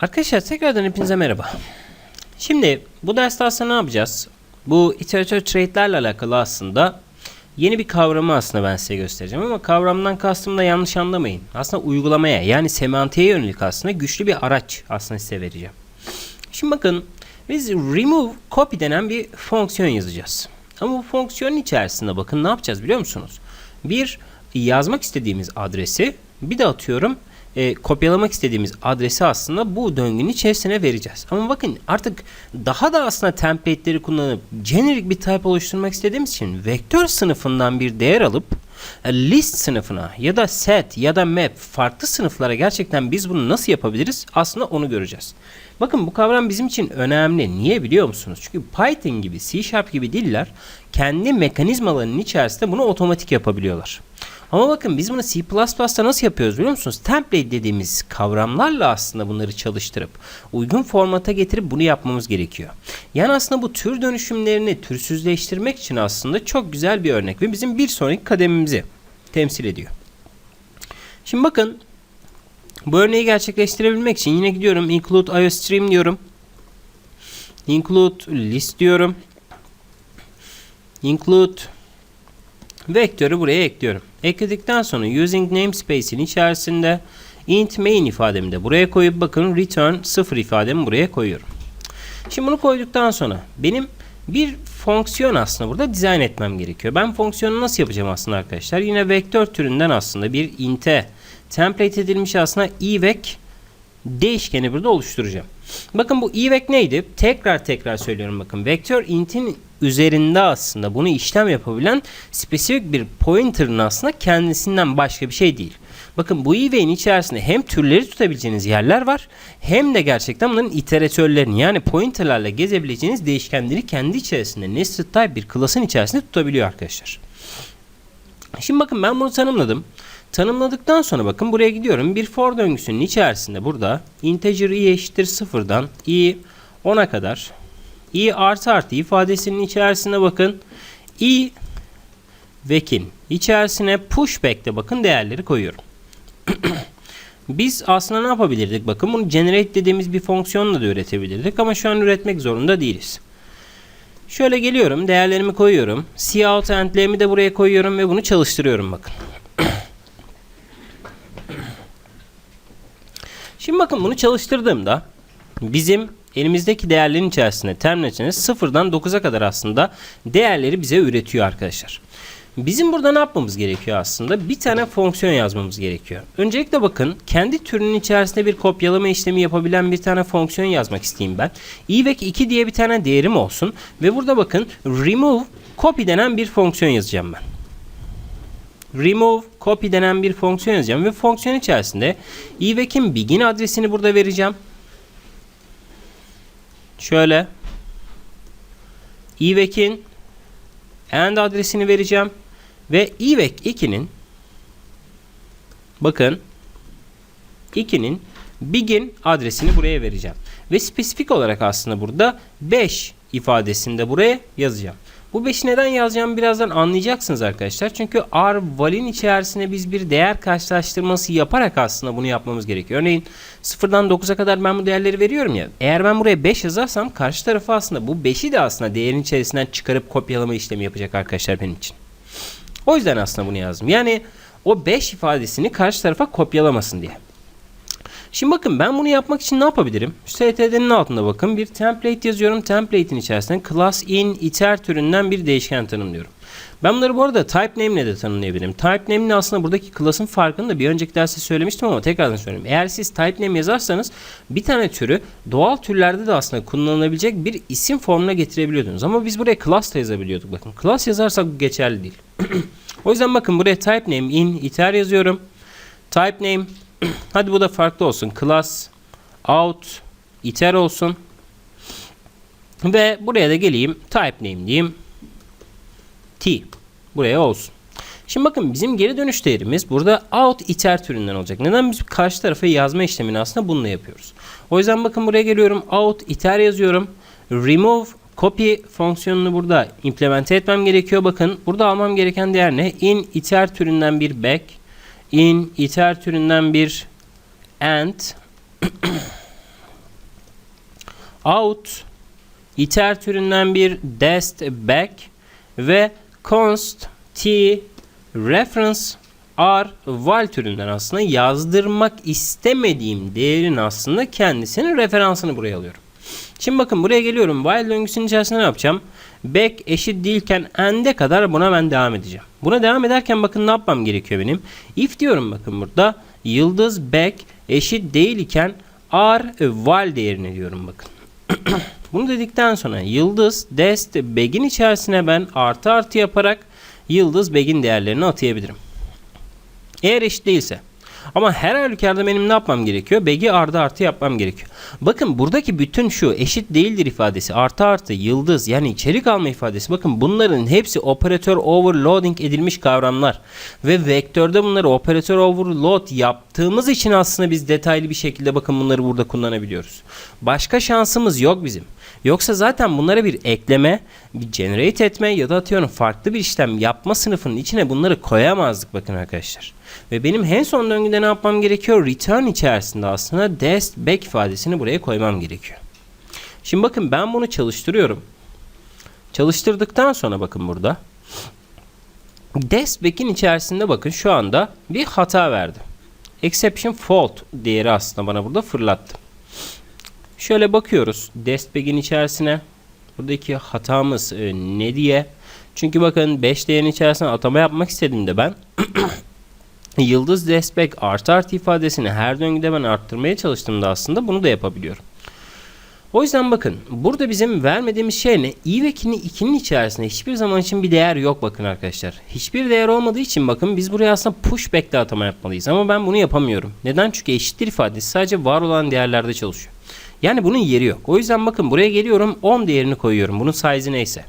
Arkadaşlar tekrardan hepinize merhaba. Şimdi bu derste aslında ne yapacağız? Bu iteratör trade'lerle alakalı aslında yeni bir kavramı aslında ben size göstereceğim ama kavramdan kastım da yanlış anlamayın. Aslında uygulamaya yani semantiğe yönelik aslında güçlü bir araç aslında size vereceğim. Şimdi bakın biz remove copy denen bir fonksiyon yazacağız. Ama bu fonksiyonun içerisinde bakın ne yapacağız biliyor musunuz? Bir yazmak istediğimiz adresi bir de atıyorum e, kopyalamak istediğimiz adresi aslında bu döngünün içerisine vereceğiz. Ama bakın artık daha da aslında template'leri kullanıp generic bir type oluşturmak istediğimiz için vektör sınıfından bir değer alıp e, list sınıfına ya da set ya da map farklı sınıflara gerçekten biz bunu nasıl yapabiliriz? Aslında onu göreceğiz. Bakın bu kavram bizim için önemli. Niye biliyor musunuz? Çünkü Python gibi, C Sharp gibi diller kendi mekanizmalarının içerisinde bunu otomatik yapabiliyorlar. Ama bakın biz bunu C++'da nasıl yapıyoruz biliyor musunuz? Template dediğimiz kavramlarla aslında bunları çalıştırıp uygun formata getirip bunu yapmamız gerekiyor. Yani aslında bu tür dönüşümlerini türsüzleştirmek için aslında çok güzel bir örnek ve bizim bir sonraki kademimizi temsil ediyor. Şimdi bakın bu örneği gerçekleştirebilmek için yine gidiyorum include iostream diyorum. Include list diyorum. Include vektörü buraya ekliyorum. Ekledikten sonra using namespace'in içerisinde int main ifademi de buraya koyup bakın return 0 ifademi buraya koyuyorum. Şimdi bunu koyduktan sonra benim bir fonksiyon aslında burada dizayn etmem gerekiyor. Ben fonksiyonu nasıl yapacağım aslında arkadaşlar? Yine vektör türünden aslında bir int'e template edilmiş aslında evec değişkeni burada oluşturacağım. Bakın bu evec neydi? Tekrar tekrar söylüyorum bakın. Vektör int'in üzerinde aslında bunu işlem yapabilen spesifik bir pointer'ın aslında kendisinden başka bir şey değil. Bakın bu evec'in içerisinde hem türleri tutabileceğiniz yerler var hem de gerçekten bunların iteratörlerini yani pointer'larla gezebileceğiniz değişkenleri kendi içerisinde nested type bir class'ın içerisinde tutabiliyor arkadaşlar. Şimdi bakın ben bunu tanımladım. Tanımladıktan sonra bakın buraya gidiyorum. Bir for döngüsünün içerisinde burada integer i eşittir sıfırdan i 10'a kadar i artı artı ifadesinin içerisinde bakın i vek'in içerisine pushback'te bakın değerleri koyuyorum. Biz aslında ne yapabilirdik? Bakın bunu generate dediğimiz bir fonksiyonla da üretebilirdik ama şu an üretmek zorunda değiliz. Şöyle geliyorum, değerlerimi koyuyorum. Cout end'lerimi de buraya koyuyorum ve bunu çalıştırıyorum bakın. Şimdi bakın bunu çalıştırdığımda bizim elimizdeki değerlerin içerisinde terminal içinde sıfırdan 9'a kadar aslında değerleri bize üretiyor arkadaşlar. Bizim burada ne yapmamız gerekiyor aslında? Bir tane fonksiyon yazmamız gerekiyor. Öncelikle bakın kendi türünün içerisinde bir kopyalama işlemi yapabilen bir tane fonksiyon yazmak isteyeyim ben. evec 2 diye bir tane değerim olsun ve burada bakın remove copy denen bir fonksiyon yazacağım ben remove copy denen bir fonksiyon yazacağım ve fonksiyon içerisinde evec'in begin adresini burada vereceğim. Şöyle evec'in end adresini vereceğim ve evec 2'nin bakın 2'nin begin adresini buraya vereceğim. Ve spesifik olarak aslında burada 5 ifadesini de buraya yazacağım. Bu 5'i neden yazacağımı birazdan anlayacaksınız arkadaşlar. Çünkü R valin içerisine biz bir değer karşılaştırması yaparak aslında bunu yapmamız gerekiyor. Örneğin 0'dan 9'a kadar ben bu değerleri veriyorum ya. Eğer ben buraya 5 yazarsam karşı tarafa aslında bu 5'i de aslında değerin içerisinden çıkarıp kopyalama işlemi yapacak arkadaşlar benim için. O yüzden aslında bunu yazdım. Yani o 5 ifadesini karşı tarafa kopyalamasın diye. Şimdi bakın ben bunu yapmak için ne yapabilirim? std'nin altında bakın bir template yazıyorum. Template'in içerisinde class in iter türünden bir değişken tanımlıyorum. Ben bunları bu arada type name ile de tanımlayabilirim. Type name ile aslında buradaki class'ın farkını da bir önceki derste söylemiştim ama tekrardan söyleyeyim. Eğer siz type name yazarsanız bir tane türü doğal türlerde de aslında kullanılabilecek bir isim formuna getirebiliyordunuz. Ama biz buraya class da yazabiliyorduk. Bakın class yazarsak bu geçerli değil. o yüzden bakın buraya type name in iter yazıyorum. Type name Hadi bu da farklı olsun. Class out iter olsun. Ve buraya da geleyim. Type name diyeyim. T. Buraya olsun. Şimdi bakın bizim geri dönüş değerimiz burada out iter türünden olacak. Neden biz karşı tarafa yazma işlemini aslında bununla yapıyoruz. O yüzden bakın buraya geliyorum. Out iter yazıyorum. Remove copy fonksiyonunu burada implemente etmem gerekiyor. Bakın burada almam gereken değer ne? In iter türünden bir back in iter türünden bir and out iter türünden bir dest back ve const t reference r val türünden aslında yazdırmak istemediğim değerin aslında kendisinin referansını buraya alıyorum. Şimdi bakın buraya geliyorum. While döngüsünün içerisinde ne yapacağım? Back eşit değilken end'e kadar buna ben devam edeceğim. Buna devam ederken bakın ne yapmam gerekiyor benim? If diyorum bakın burada. Yıldız back eşit değil iken r while değerini diyorum bakın. Bunu dedikten sonra yıldız dest bag'in içerisine ben artı artı yaparak yıldız bag'in değerlerini atayabilirim. Eğer eşit değilse. Ama her halükarda benim ne yapmam gerekiyor? Begi ardı artı yapmam gerekiyor. Bakın buradaki bütün şu eşit değildir ifadesi artı artı yıldız yani içerik alma ifadesi. Bakın bunların hepsi operatör overloading edilmiş kavramlar. Ve vektörde bunları operatör overload yaptığımız için aslında biz detaylı bir şekilde bakın bunları burada kullanabiliyoruz. Başka şansımız yok bizim. Yoksa zaten bunlara bir ekleme, bir generate etme ya da atıyorum farklı bir işlem yapma sınıfının içine bunları koyamazdık bakın arkadaşlar. Ve benim en son döngüde ne yapmam gerekiyor? Return içerisinde aslında dest back ifadesini buraya koymam gerekiyor. Şimdi bakın ben bunu çalıştırıyorum. Çalıştırdıktan sonra bakın burada. Dest back'in içerisinde bakın şu anda bir hata verdi. Exception fault değeri aslında bana burada fırlattı. Şöyle bakıyoruz destbag'in içerisine. Buradaki hatamız e, ne diye. Çünkü bakın 5 değerin içerisine atama yapmak istediğimde ben yıldız destbag artı artı ifadesini her döngüde ben arttırmaya çalıştığımda aslında bunu da yapabiliyorum. O yüzden bakın burada bizim vermediğimiz şey ne? i ve 2'nin içerisinde hiçbir zaman için bir değer yok bakın arkadaşlar. Hiçbir değer olmadığı için bakın biz buraya aslında pushback ile atama yapmalıyız. Ama ben bunu yapamıyorum. Neden? Çünkü eşittir ifadesi sadece var olan değerlerde çalışıyor. Yani bunun yeri yok. O yüzden bakın buraya geliyorum 10 değerini koyuyorum. Bunun size neyse.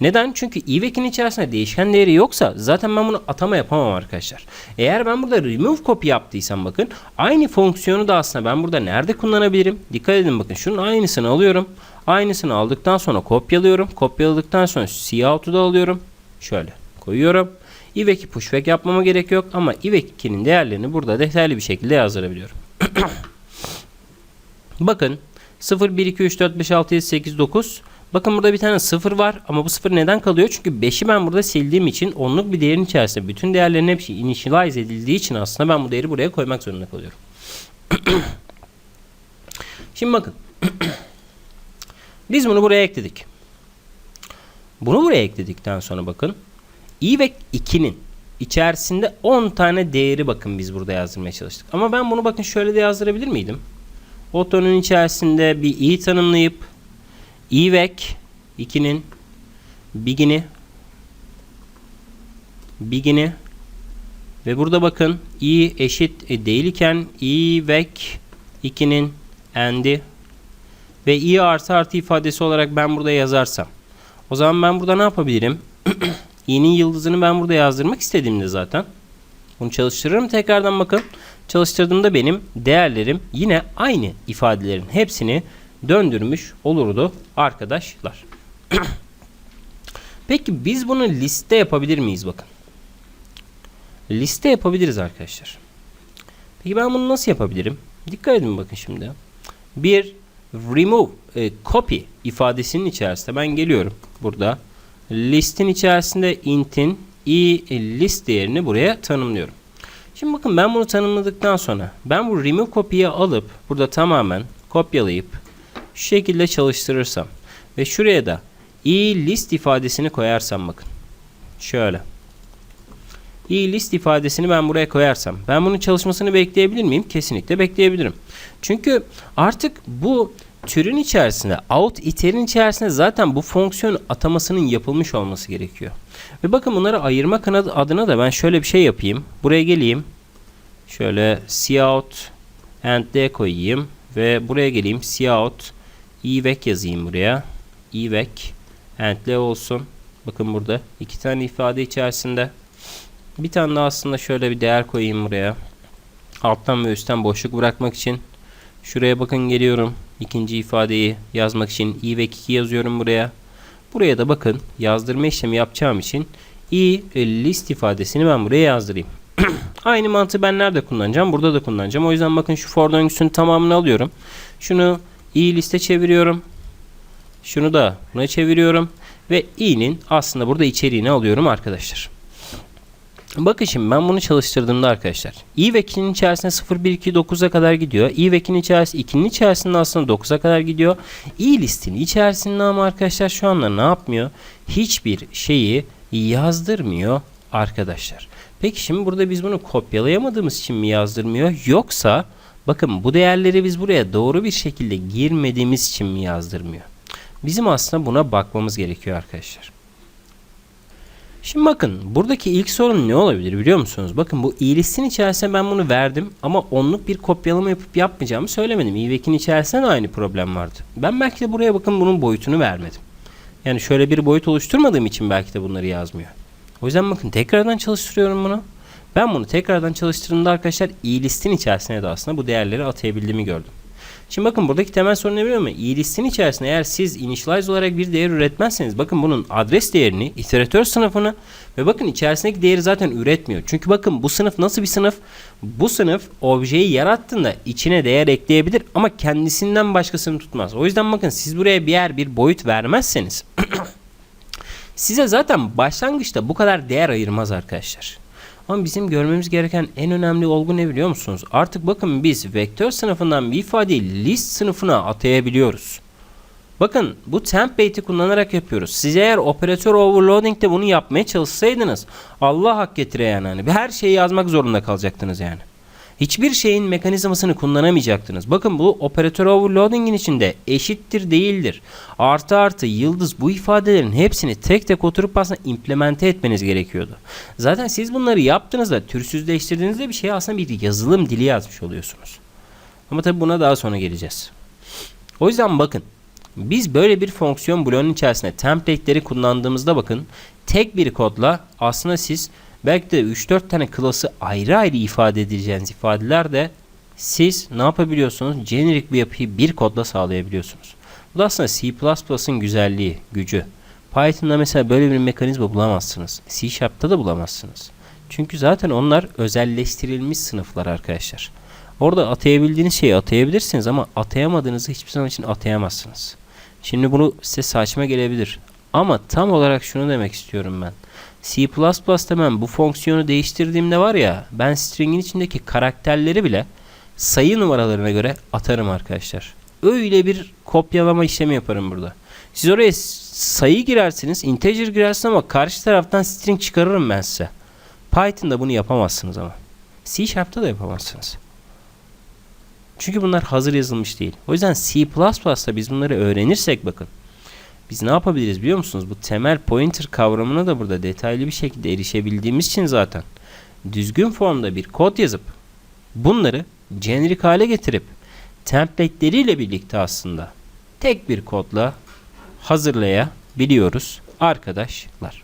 Neden? Çünkü i ve 2'nin içerisinde değişken değeri yoksa zaten ben bunu atama yapamam arkadaşlar. Eğer ben burada remove copy yaptıysam bakın aynı fonksiyonu da aslında ben burada nerede kullanabilirim? Dikkat edin bakın şunun aynısını alıyorum. Aynısını aldıktan sonra kopyalıyorum. Kopyaladıktan sonra cout'u da alıyorum. Şöyle koyuyorum. i ve 2 pushback yapmama gerek yok ama i ve 2'nin değerlerini burada detaylı bir şekilde yazdırabiliyorum. Bakın 0, 1, 2, 3, 4, 5, 6, 7, 8, 9. Bakın burada bir tane 0 var ama bu 0 neden kalıyor? Çünkü 5'i ben burada sildiğim için onluk bir değerin içerisinde bütün değerlerin hepsi initialize edildiği için aslında ben bu değeri buraya koymak zorunda kalıyorum. Şimdi bakın. Biz bunu buraya ekledik. Bunu buraya ekledikten sonra bakın. i ve 2'nin içerisinde 10 tane değeri bakın biz burada yazdırmaya çalıştık. Ama ben bunu bakın şöyle de yazdırabilir miydim? Otonun içerisinde bir i tanımlayıp ivec 2'nin begin'i begin'i ve burada bakın i eşit değil iken ivec 2'nin end'i ve i artı artı ifadesi olarak ben burada yazarsam o zaman ben burada ne yapabilirim? i'nin yıldızını ben burada yazdırmak istediğimde zaten bunu çalıştırırım tekrardan bakın. Çalıştırdığımda benim değerlerim yine aynı ifadelerin hepsini döndürmüş olurdu arkadaşlar. Peki biz bunu liste yapabilir miyiz bakın. Liste yapabiliriz arkadaşlar. Peki ben bunu nasıl yapabilirim? Dikkat edin bakın şimdi. Bir remove e, copy ifadesinin içerisinde ben geliyorum burada. Listin içerisinde int'in i list değerini buraya tanımlıyorum. Şimdi bakın ben bunu tanımladıktan sonra ben bu remove copy'yi alıp burada tamamen kopyalayıp şu şekilde çalıştırırsam ve şuraya da i list ifadesini koyarsam bakın. Şöyle. i list ifadesini ben buraya koyarsam ben bunun çalışmasını bekleyebilir miyim? Kesinlikle bekleyebilirim. Çünkü artık bu türün içerisinde out iter'in içerisinde zaten bu fonksiyon atamasının yapılmış olması gerekiyor. Ve bakın bunları ayırmak adına da ben şöyle bir şey yapayım. Buraya geleyim. Şöyle cout and d koyayım ve buraya geleyim. cout evec yazayım buraya. evec and d olsun. Bakın burada iki tane ifade içerisinde. Bir tane daha aslında şöyle bir değer koyayım buraya. Alttan ve üstten boşluk bırakmak için. Şuraya bakın geliyorum. İkinci ifadeyi yazmak için ve 2 yazıyorum buraya. Buraya da bakın yazdırma işlemi yapacağım için i list ifadesini ben buraya yazdırayım. Aynı mantığı ben nerede kullanacağım? Burada da kullanacağım. O yüzden bakın şu for döngüsünün tamamını alıyorum. Şunu i liste çeviriyorum. Şunu da buna çeviriyorum. Ve i'nin aslında burada içeriğini alıyorum arkadaşlar. Bakın şimdi ben bunu çalıştırdığımda arkadaşlar. i ve 2'nin içerisinde 0, 1, 2, 9'a kadar gidiyor. i ve 2'nin içerisinde 2'nin içerisinde aslında 9'a kadar gidiyor. i listinin içerisinde ama arkadaşlar şu anda ne yapmıyor? Hiçbir şeyi yazdırmıyor arkadaşlar. Peki şimdi burada biz bunu kopyalayamadığımız için mi yazdırmıyor? Yoksa bakın bu değerleri biz buraya doğru bir şekilde girmediğimiz için mi yazdırmıyor? Bizim aslında buna bakmamız gerekiyor arkadaşlar. Şimdi bakın buradaki ilk sorun ne olabilir biliyor musunuz? Bakın bu i listin içerisine ben bunu verdim ama onluk bir kopyalama yapıp yapmayacağımı söylemedim. i ve 2'nin içerisinde de aynı problem vardı. Ben belki de buraya bakın bunun boyutunu vermedim. Yani şöyle bir boyut oluşturmadığım için belki de bunları yazmıyor. O yüzden bakın tekrardan çalıştırıyorum bunu. Ben bunu tekrardan çalıştırdığımda arkadaşlar i listin içerisine de aslında bu değerleri atayabildiğimi gördüm. Şimdi bakın buradaki temel sorun ne biliyor musun? i listin içerisinde eğer siz initialize olarak bir değer üretmezseniz bakın bunun adres değerini, iteratör sınıfını ve bakın içerisindeki değeri zaten üretmiyor. Çünkü bakın bu sınıf nasıl bir sınıf? Bu sınıf objeyi yarattığında içine değer ekleyebilir ama kendisinden başkasını tutmaz. O yüzden bakın siz buraya bir yer bir boyut vermezseniz size zaten başlangıçta bu kadar değer ayırmaz arkadaşlar. Ama bizim görmemiz gereken en önemli olgu ne biliyor musunuz? Artık bakın biz vektör sınıfından bir ifadeyi list sınıfına atayabiliyoruz. Bakın bu template'i kullanarak yapıyoruz. Siz eğer operatör overloading'de bunu yapmaya çalışsaydınız Allah hak getire yani. Hani her şeyi yazmak zorunda kalacaktınız yani. Hiçbir şeyin mekanizmasını kullanamayacaktınız. Bakın bu operatör overloading'in içinde eşittir değildir. Artı artı yıldız bu ifadelerin hepsini tek tek oturup aslında implemente etmeniz gerekiyordu. Zaten siz bunları yaptığınızda türsüzleştirdiğinizde bir şey aslında bir yazılım dili yazmış oluyorsunuz. Ama tabi buna daha sonra geleceğiz. O yüzden bakın biz böyle bir fonksiyon bloğunun içerisinde template'leri kullandığımızda bakın tek bir kodla aslında siz belki de 3-4 tane klası ayrı ayrı ifade edeceğiniz ifadeler de siz ne yapabiliyorsunuz? Generic bir yapıyı bir kodla sağlayabiliyorsunuz. Bu da aslında C++'ın güzelliği, gücü. Python'da mesela böyle bir mekanizma bulamazsınız. C Sharp'ta da bulamazsınız. Çünkü zaten onlar özelleştirilmiş sınıflar arkadaşlar. Orada atayabildiğiniz şeyi atayabilirsiniz ama atayamadığınızı hiçbir zaman için atayamazsınız. Şimdi bunu size saçma gelebilir. Ama tam olarak şunu demek istiyorum ben. C++'da ben bu fonksiyonu değiştirdiğimde var ya ben string'in içindeki karakterleri bile sayı numaralarına göre atarım arkadaşlar. Öyle bir kopyalama işlemi yaparım burada. Siz oraya sayı girersiniz, integer girersiniz ama karşı taraftan string çıkarırım ben size. Python'da bunu yapamazsınız ama. C Sharp'ta da yapamazsınız. Çünkü bunlar hazır yazılmış değil. O yüzden C++'da biz bunları öğrenirsek bakın. Biz ne yapabiliriz biliyor musunuz? Bu temel pointer kavramına da burada detaylı bir şekilde erişebildiğimiz için zaten düzgün formda bir kod yazıp bunları generic hale getirip template'leriyle birlikte aslında tek bir kodla hazırlayabiliyoruz arkadaşlar.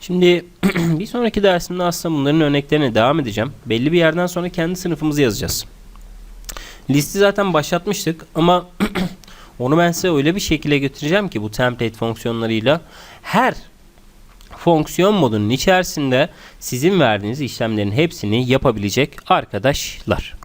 Şimdi bir sonraki dersimde aslında bunların örneklerine devam edeceğim. Belli bir yerden sonra kendi sınıfımızı yazacağız. Listi zaten başlatmıştık ama onu ben size öyle bir şekilde götüreceğim ki bu template fonksiyonlarıyla her fonksiyon modunun içerisinde sizin verdiğiniz işlemlerin hepsini yapabilecek arkadaşlar.